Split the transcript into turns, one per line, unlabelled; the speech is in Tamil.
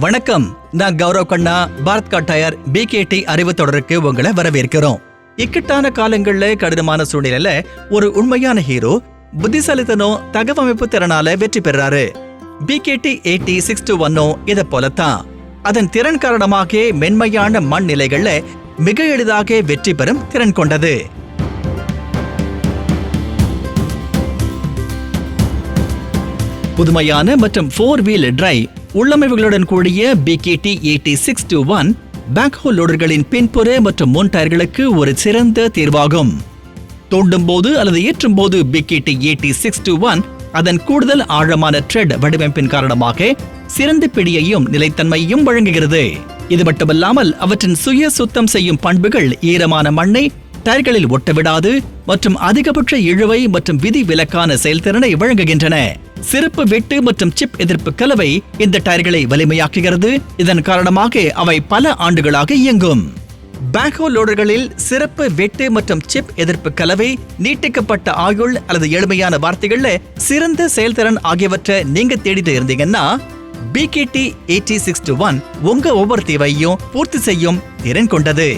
வணக்கம். நான் கௌரவ் கண்ணா பாரத் கா டயர் பிகேடி அறிவு தொடருக்கு உங்களை வரவேற்கிறோம். இக்கட்டான காலங்கள்ல கடினமான சூழ்நிலையில ஒரு உண்மையான ஹீரோ புத்திசாலித்தனம் தகவமைப்பு திறனால வெற்றி பெறாரு. பிகேடி எயிட்டி சிக்ஸ் டூ ஒன்னோ இதை போலத்தான். அதன் திறன் காரணமாக மென்மையான மண் நிலைகள்ல மிக எளிதாக வெற்றி பெறும் திறன் கொண்டது. புதுமையான மற்றும் ஃபோர் வீல் டிரைவ் உள்ளமைவுகளுடன் கூடிய PKD eighty six two one backhoe லோடர்களின் பின்புற மற்றும் முன் டயர்களுக்கு ஒரு சிறந்த தேர்வாகும். தோண்டும் போது அல்லது ஏற்றும் போது PKD eighty six two one அதன் கூடுதல் ஆழமான ட்ரெட் வடிவமைப்பின் காரணமாக சிறந்த பிடியையும் நிலைத்தன்மையும் வழங்குகிறது. இது மட்டுமல்லாமல் அவற்றின் சுய சுத்தம் செய்யும் பண்புகள் ஈரமான மண்ணை டயர்களில் ஒட்டவிடாது மற்றும் அதிகபட்ச இழுவை மற்றும் விதி விலக்கான செயல்திறனை வழங்குகின்றன. சிறப்பு வெட்டு மற்றும் சிப் எதிர்ப்பு கலவை இந்த டயர்களை வலிமையாக்குகிறது. இதன் காரணமாக அவை பல ஆண்டுகளாக இயங்கும். பேக்ஹோ லோடர்களில் சிறப்பு வெட்டு மற்றும் சிப் எதிர்ப்பு கலவை நீட்டிக்கப்பட்ட ஆயுள் அல்லது எளிமையான வார்த்தைகள்ல சிறந்த செயல்திறன் ஆகியவற்றை நீங்க தேடிட்டு இருந்தீங்கன்னா பிகேடி எயிட்டி சிக்ஸ் ஒன் உங்க ஒவ்வொரு தேவையும் பூர்த்தி செய்யும் திறன் கொண்டது.